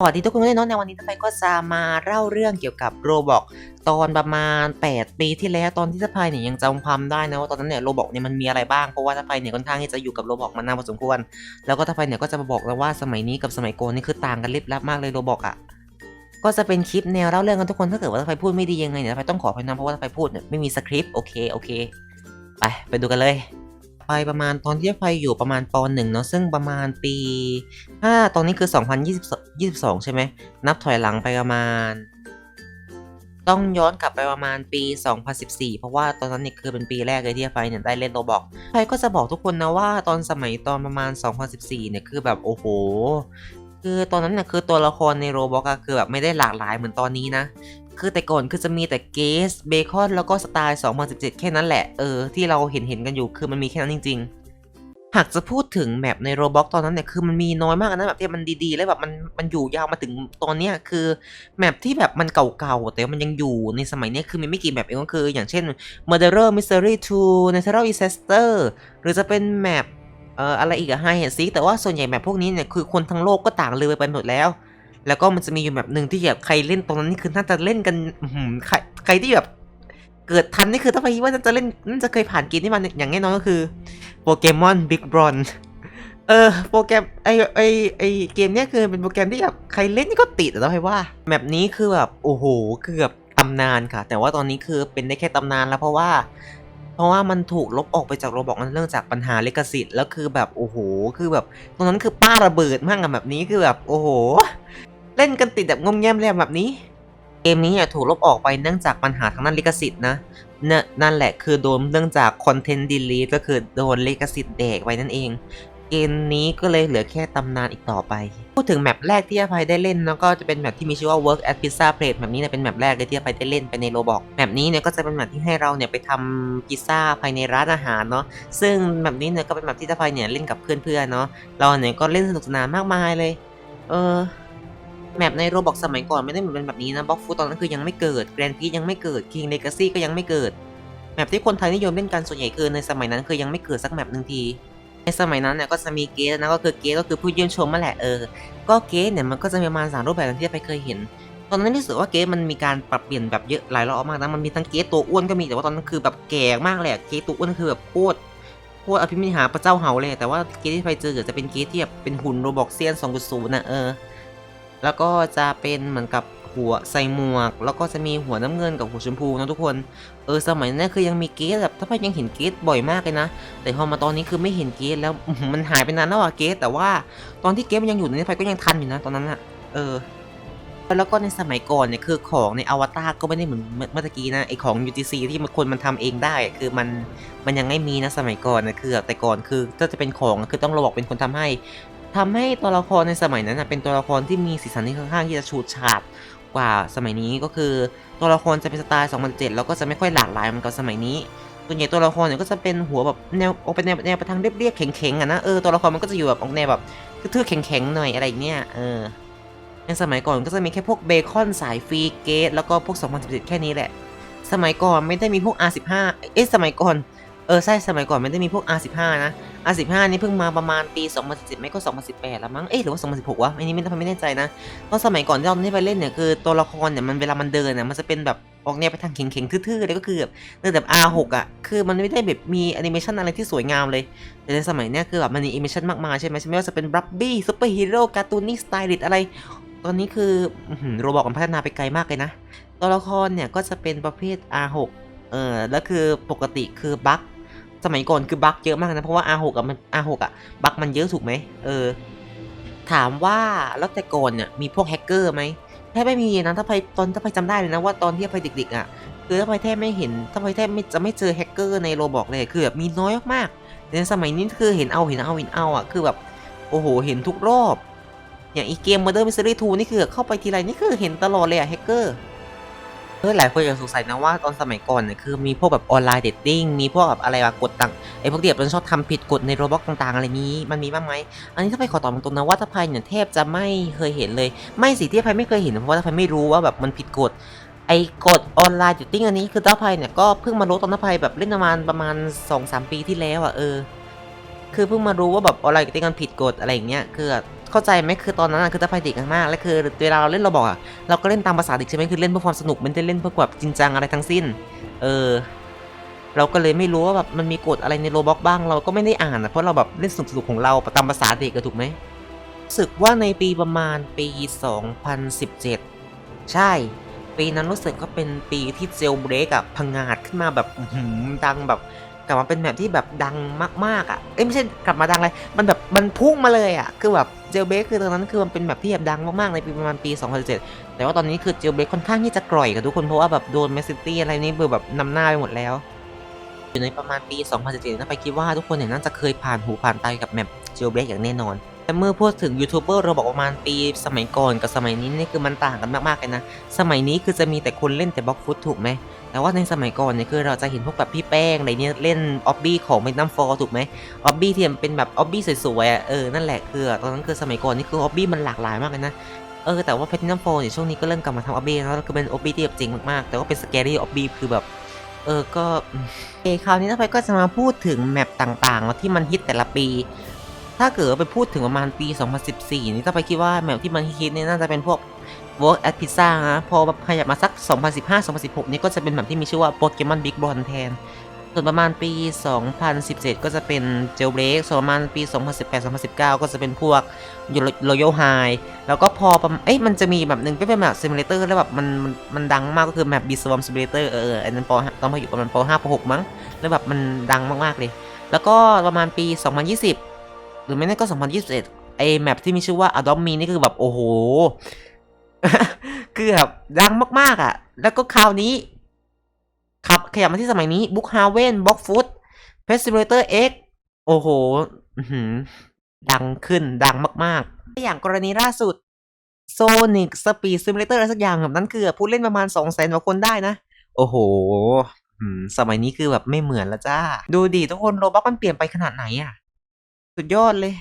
สวัสดีทุกคนด้วยเนาะในวันนี้ทไปก็จะมาเล่าเรื่องเกี่ยวกับโรบอกตอนประมาณ 8 ปีที่แล้วตอนที่ทพายเนี่ยยังจำความได้นะว่าตอนนั้นเนี่ยโรบอกเนี่ยมันมีอะไรบ้างเพราะว่าทพายเนี่ยค่อนข้างที่จะอยู่กับโรบอกมานานพอสมควร แล้วก็ทพายเนี่ยก็จะมาบอกแล้วว่าสมัยนี้กับสมัยโกนนี่คือต่างกันลิบลับมากเลยโรบอกอะก็จะเป็นคลิปแนวเล่าเรื่องกันทุกคนถ้าเกิดว่าทพายพูดไม่ดียังไงเนี่ยทพายต้องขออภัยนะเพราะว่าทพายพูดเนี่ยไม่มีสคริปต์โอเคโอเคไปไปดูกันเลย ไปประมาณตอนที่ไฟอยู่ประมาณปหนึ่งเนาะซึ่งประมาณปีถ้าตอนนี้คือ 2022 ใช่ไหมนับถอยหลังไปประมาณ ต้องย้อนกลับไปประมาณปี 2014 เพราะว่าตอนนั้นเนี่ยคือเป็นปีแรกเลยที่ไฟเนี่ยได้เล่นโรบอกไฟก็จะบอกทุกคนนะว่าตอนสมัยตอนประมาณ 2014 เนี่ยคือแบบโอ้โหคือตอนนั้นเนี่ยคือตัวละครในโรบอกอะคือแบบไม่ได้หลากหลายเหมือนตอนนี้นะ คือแต่ก่อนคือจะมีแต่เกสเบคอนแล้วก็สไตล์ 2017 แค่นั้นแหละ เออ ที่เราเห็นเห็นกันอยู่คือมันมีแค่นั้นจริง ๆ หากจะพูดถึงแมปในโรบอกตอนนั้นเนี่ยคือมันมีน้อยมากนะแบบที่มันดีๆ แล้วแบบมันมันอยู่ยาวมาถึงตอนเนี้ยคือแมปที่แบบมันเก่าๆ แต่ว่ามันยังอยู่ในสมัยนี้คือมันไม่กี่แมปเองก็คือ อย่างเช่น Murderer Mystery 2 Natural Disaster หรือจะเป็นแมปเอ่ออะไรอีกอะ Hide and Seek แต่ว่าส่วนใหญ่แมปพวกนี้เนี่ยคือคนทั้งโลกก็ต่างลือไปหมดแล้ว แล้วก็มันจะมีอยู่แบบหนึ่งที่แบบใครเล่นตรงนั้นนี่คือน่าจะเล่นกันใครใครที่แบบเกิดทันนี่คือถ้าไปคิดว่าน่าจะเล่นน่าจะเคยผ่านเกมที่มันอย่างแน่นอนก็คือโปเกมอนบิ๊กบรอนเออโปรแกรมไอไอไอเกมเนี้ยคือเป็นโปรแกรมที่แบบใครเล่นนี่ก็ติดอะต้องให้ว่าแบบนี้คือแบบโอ้โหเกือบตำนานค่ะ แต่ว่าตอนนี้คือเป็นได้แค่ตำนานแล้วเพราะว่า เพราะว่ามันถูกลบออกไปจากโรบอกนั่นเรื่องจากปัญหาลิขสิทธิ์แล้วคือแบบโอ้โห คือแบบตรงนั้นคือป้าระเบิดมากอะแบบนี้คือแบบโอ้โห เล่นกันติดแบบงมแงมเลยแบบนี้ เกมนี้เนี่ยถูกลบออกไปเนื่องจากปัญหาทางด้านลิขสิทธิ์นะเนนนั่นแหละคือโดนเนื่องจากคอนเทนต์ดีลีก็คือโดนลิขสิทธิ์แดกไปนั่นเอง เกมนี้ก็เลยเหลือแค่ตำนานอีกต่อไป พูดถึงแมปแรกที่อภัยได้เล่นเนาะก็จะเป็นแมปที่มีชื่อว่า work at pizza plate แบบนี้เนี่ยเป็นแมปแรกเลยที่อภัยได้เล่นไปในโรบอกแมปนี้เนี่ยก็จะเป็นแมปที่ให้เราเนี่ยไปทำพิซซ่าภายในร้านอาหารเนาะซึ่งแมปนี้เนี่ยก็เป็นแมปที่อภัยเนี่ยเล่นกับเพื่อนๆเนาะเราเนี่ยก็เล่นสนุกสนานมากมายเลย เออ แมปในโรบอกสมัยก่อนไม่ได้เหมือนเป็นแบบนี้นะบล็อกฟูตอนนั้นคือยังไม่เกิดแกรนพียังไม่เกิดคิงเลกาซี่ก็ยังไม่เกิดแมปที่คนไทยนิยมเล่นกันส่วนใหญ่คือในสมัยนั้นคือยังไม่เกิดสักแมปหนึ่งที ในสมัยนั้นเนี่ยก็จะมีเกสนะก็คือเกสก็คือผู้เยี่ยมชมมาแหละเออ ก็เกสเนี่ยมันก็จะมีประมาณสามรูปแบบที่ไปเคยเห็น ตอนนั้นรู้สึกว่าเกสมันมีการปรับเปลี่ยนแบบเยอะหลายรอบมากนะมันมีทั้งเกสตัวอ้วนก็มีแต่ว่าตอนนั้นคือแบบแก่มากเลยอะเกสตัวอ้วนคือแบบโคตรโคตรอภิมหาพระเจ้าเห่าเลยแต่ว่าเกสที่ไปเจอจะเป็นเกสที่แบบเป็นหุ่นโรบอกเซียน2.0นะเออ แล้วก็จะเป็นเหมือนกับหัวใส่หมวก แล้วก็จะมีหัวน้ำเงินกับหัวชมพูนะทุกคน เออสมัยนั้นคือยังมีเกสแบบถ้าพยังเห็นเกสบ่อยมากเลยนะ แต่พอมาตอนนี้คือไม่เห็นเกสแล้วมันหายไปนานแล้วอะเกสแต่ว่าตอนที่เกสมันยังอยู่ในไฟก็ยังทันอยู่นะตอนนั้นอะเออแล้วก็ในสมัยก่อนเนี่ยคือของในอวตารก็ไม่ได้เหมือนเมื่อกี้นะไอของ UTC ที่มันคนมันทำเองได้คือมันมันยังไม่มีนะสมัยก่อนนะคือแต่ก่อนคือถ้าจะเป็นของคือต้องราบอกเป็นคนทำให้ ทำให้ตัวละครในสมัยนั้นเป็นตัวละครที่มีสีสันที่ค่อนข้างที่จะฉูดฉาดกว่าสมัยนี้ก็คือ ตัวละครจะเป็นสไตล์ 2007 แล้วก็จะไม่ค่อยหลากหลายเหมือนกับสมัยนี้ส่วนใหญ่ตัวละครเนี่ยก็จะเป็นหัวแบบแนวออกเป็นแนวแนวไปทางเรียบๆแข็งๆอะนะเออตัวละครมันก็จะอยู่แบบออกแนวแบบทื่อๆแข็งๆหน่อยอะไรเงี้ยเออในสมัยก่อนก็จะมีแค่พวกเบคอนสายฟรีเกตแล้วก็พวก 2017 แค่นี้แหละ สมัยก่อนไม่ได้มีพวก R15 เอ๊ะสมัยก่อน เออใช่สมัยก่อนไม่ได้มีพวก R15 นะ R15 นี่เพิ่งมาประมาณปี 2017ไม่ก็ 2018 แล้วมั้ง เอ๊ะหรือว่า 2016วะอันนี้ไม่ทำไม่แน่ใจนะเพราะสมัยก่อนที่เราได้ไปเล่นเนี่ยคือตัวละครเนี่ยมันเวลามันเดินเนี่ยมันจะเป็นแบบออกแนวไปทางเข็งๆทื่อๆเลยก็คือแบบเดินแบบ R6 อะคือมันไม่ได้แบบมีแอนิเมชันอะไรที่สวยงามเลย แต่ในสมัยเนี้ยคือแบบมันมีแอนิเมชันมากมายใช่ไหมใช่ไหมว่าจะเป็นบับบี้ซูเปอร์ฮีโร่การ์ตูนนี่สไตลิสอะไร ตอนนี้คือโรบอกมันพัฒนาไปไกลมากเลยนะ ตัวละครเนี่ยก็จะเป็นประเภท R6 เออแล้วคือปกติคือบั๊ก สมัยก่อนคือบั๊กเยอะมากนะ เพราะว่า R6 อะมัน R6 อะบั๊กมันเยอะถูกไหมเออ ถามว่าแล้วแต่ก่อนเนี่ยมีพวกแฮกเกอร์ไหมแทบไม่มีนะถ้าไปตอนถ้าไปจำได้เลยนะว่าตอนที่ไปเด็กๆอะคือถ้าไปแทบไม่เห็นถ้าไปแทบไม่จะไม่เจอแฮกเกอร์ในโรบอกเลยคือแบบมีน้อยมากๆแต่ในสมัยนี้คือเห็นเอาเห็นเอาเห็นเอาอะคือแบบโอ้โหเห็นทุกรอบ อย่างอีเกม Murder Mystery 2นี่คือเข้าไปทีไรนี่คือเห็นตลอดเลยอะแฮกเกอร์ เฮ้ยหลายคนยังสงสัยนะว่าตอนสมัยก่อนเนี่ยคือมีพวกแบบออนไลน์เดทติ้งมีพวกแบบอะไรวะกดต่างไอ้พวกเดียบมันชอบทำผิดกฎในโรบอกต่างๆ อะไรนี้มันมีบ้างไหมอันนี้ถ้าไปขอตอบตรงๆนะว่าถ้าพายเนี่ยแทบจะไม่เคยเห็นเลย ไม่สิที่พายไม่เคยเห็นเพราะว่าถ้าพายไม่รู้ว่าแบบมันผิดกฎไอ้กฎออนไลน์เดทติ้งอันนี้คือถ้าพายเนี่ยก็เพิ่งมารู้ตอนถ้าพายแบบเล่นประมาณประมาณ2-3ปีที่แล้วอะเออคือเพิ่งมารู้ว่าแบบออนไลน์เดทติ้งมันผิดกฎอะไรอย่างเงี้ยคือ เข้าใจไหมคือตอนนั้นอะคือถ้าไปเด็กมากแล้วคือเวลาเราเล่นเราบอกอะเราก็เล่นตามภาษาเด็กใช่ไหมคือเล่นเพื่อความสนุกไม่ได้เล่นเพื่อแบบจริงจังอะไรทั้งสิ้น เออ เราก็เลยไม่รู้ว่าแบบมันมีกฎอะไรในโรบ็อกบ้าง เราก็ไม่ได้อ่านอะเพราะเราแบบเล่นสนุกๆของเราตามภาษาเด็กอะถูกไหมรู้สึกว่าในปีประมาณปี 2017 ใช่ ปีนั้นรู้สึกก็เป็นปีที่เจลเบรกอะพังงาดขึ้นมาแบบดังแบบกลับมาเป็นแบบที่แบบดังมากๆอะเอ้ยไม่ใช่กลับมาดังเลย มันแบบมันพุ่งมาเลยอะคือแบบ จลเบรกคือตอนนั้นคือมันเป็นแบบที่แบบดังมากๆในปีประมาณปี 2017 แต่ว่าตอนนี้คือเจลเบรกค่อนข้างที่จะกร่อยกับทุกคนเพราะว่าแบบโดนแมสซิตี้อะไรนี่แบบนำหน้าไปหมดแล้ว อยู่ในประมาณปี 2017นะไปคิดว่าทุกคนเนี่ยน่าจะเคยผ่านหูผ่านตากับแมปเจลเบรกอย่างแน่นอนแต่เมื่อพูดถึงยูทูบเบอร์เราบอกประมาณปีสมัยก่อนกับสมัยนี้นี่คือมันต่างกันมากๆเลยนะ สมัยนี้คือจะมีแต่คนเล่นแต่บล็อกฟุตถูกไหม แต่ว่าในสมัยก่อนเนี่ยคือเราจะเห็นพวกแบบพี่แป้งอะไรเนี่ยเล่นออบบี้ของเมนัมฟอร์ถูกไหมออบบี้ที่มันเป็นแบบออบบี้สวยๆอะเออนั่นแหละคือตอนนั้นคือสมัยก่อนนี่คือออบบี้มันหลากหลายมากเลยนะเออแต่ว่าแพทินัมโฟเนี่ยช่วงนี้ก็เริ่มกลับมาทำออบบี้แล้วก็เป็นออบบี้ที่แบบจริงมากๆ แต่ว่าเป็นสแกรี่ออบบี้คือแบบเออก็อืมโอคคราวนี้ต่อไปก็จะมาพูดถึงแมปต่างๆ ที่มันฮิตแต่ละปี ถ้าเกิดไปพูดถึงประมาณปี 2014 นี่ต้องไปคิดว่าแมปที่มันฮิตเนี่ยน่าจะเป็นพวก Work at Pizza นะพอแบบขยับมาสัก 2015-2016 นี่ก็จะเป็นแบบที่มีชื่อว่า Pokemon Big Bron แทน ส่วนประมาณปี 2017 ก็จะเป็น Jailbreak ส่วนประมาณปี 2018-2019 ก็จะเป็นพวก Royal High แล้วก็พอประมาณเอ้ยมันจะมีแบบหนึ่งเป็นแบบ Simulator แล้วแบบมันมันมันดังมากก็คือแมป b e Swarm Simulator เออเอออันนั้นปห้าต้องมาอยู่ประมาณป 5 ป 6 มั้งแล้วแบบมันดังมากๆเลย แล้วก็ประมาณปี 2020 หรือไม่นั่นก็ 2021ไอแมปที่มีชื่อว่า Adopt Me นี่คือแบบ โอ้โห คือแบบดังมากๆอะ แล้วก็คราวนี้ ครับขยับมาที่สมัยนี้ Book Haven Box Food Pet i m u l a t o r X โอ้โหอื้อหือดังขึ้นดังมากๆ อย่างกรณีล่าสุด Sonic Speed Simulator อะไรสักอย่างแบบนั้นคือผู้เล่นประมาณ 2 0 0 0 0 0กว่าคนได้นะ โอ้โหสมัยนี้คือแบบไม่เหมือนแล้วจ้า ดูดิทุกคนโรบอทมันเปลี่ยนไปขนาดไหนอะ สุดยอดเลย